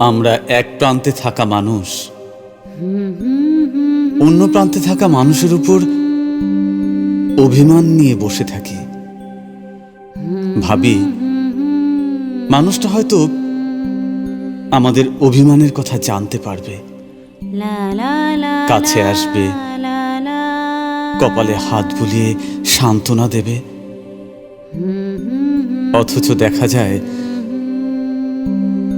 আমরা এক প্রান্তে থাকা মানুষ। অন্য প্রান্তে থাকা মানুষের উপর অভিমান নিয়ে বসে থাকি। ভাবি মানুষটা হয়তো আমাদের অভিমানের কথা জানতে পারবে। কাছে আসবে। কপালে হাত বুলিয়ে সান্ত্বনা দেবে। অথচ দেখা যায়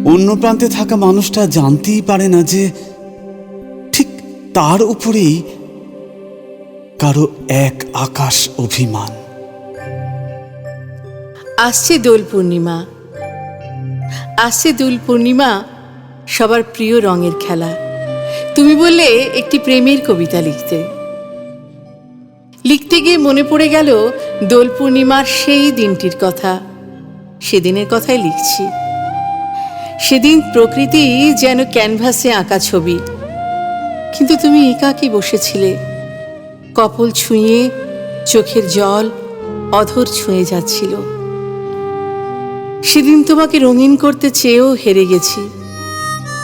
অন্য প্রান্তে থাকা মানুষটা জানতেই পারে না যে ঠিক তার উপরেই কারও এক আকাশ অভিমান। আসছে দোল পূর্ণিমা। আসছে দোল পূর্ণিমা, সবার প্রিয় রঙের খেলা। তুমি বললে একটি প্রেমের কবিতা লিখতে। লিখতে গিয়ে মনে পড়ে গেল দোল পূর্ণিমার সেই দিনটির কথা। সেদিনের কথাই লিখছি। সেদিন প্রকৃতি যেন ক্যানভাসে আঁকা ছবি। কিন্তু তুমি একাকী বসেছিলে। কপল ছুঁয়ে চোখের জল অধর ছুঁয়ে যাচ্ছিল। সেদিন তোমাকে রঙিন করতে চেয়েও হেরে গেছি।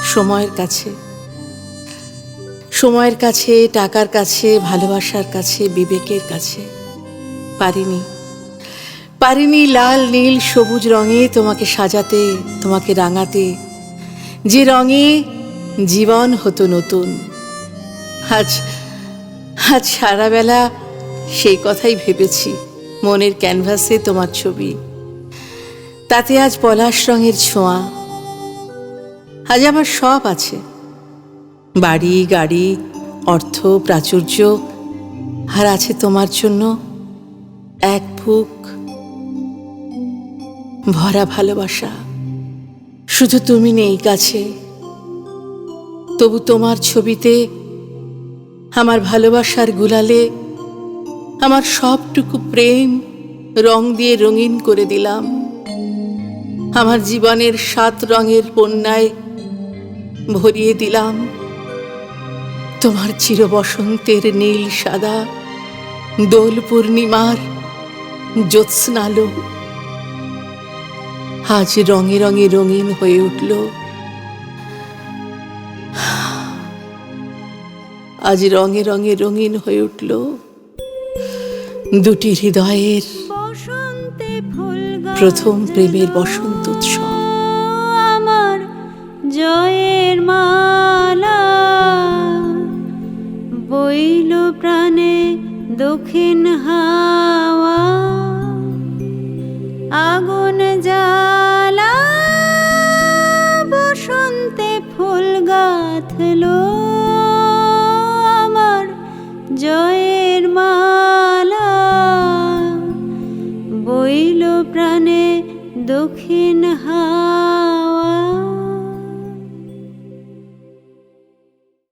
সময়ের কাছে। সময়ের কাছে, টাকার কাছে, ভালোবাসার কাছে, বিবেকের কাছে। পারিনি। পারিনি লাল, নীল, সবুজ রঙে তোমাকে সাজাতে, তোমাকে রাঙাতে। যে রঙে জীবন হতো নতুন, আজ আজ সারাবেলা সেই কথাই ভেবেছি, মনের ক্যানভাসে তোমার ছবি। তাতে আজ পলাশ রঙের ছোঁয়া। আজ আমার সব আছে। বাড়ি, গাড়ি, অর্থ, প্রাচুর্য, আর আছে তোমার জন্য এক বুক ভরা ভালোবাসা। শুধু তুমি নেই কাছে। তবু তোমার ছবিতে আমার ভালোবাসার গুলালে আমার সবটুকু প্রেম রং দিয়ে রঙিন করে দিলাম। আমার জীবনের সাত রঙের বন্যায় ভরিয়ে দিলাম। তোমার চির বসন্তের নীল সাদা দোল পূর্ণিমার জ্যোৎস্নালো। আজ রঙে রঙে রঙিন হয়ে উঠল। আজ রঙে রঙে রঙিন হয়ে উঠল। দুটি হৃদয়ের প্রথম প্রেমের বসন্ত উৎসব। আমার জয়ের মালা। বইল প্রাণে দক্ষিণ হাওয়া। আগুন বইল প্রাণে দক্ষিণ হাওয়া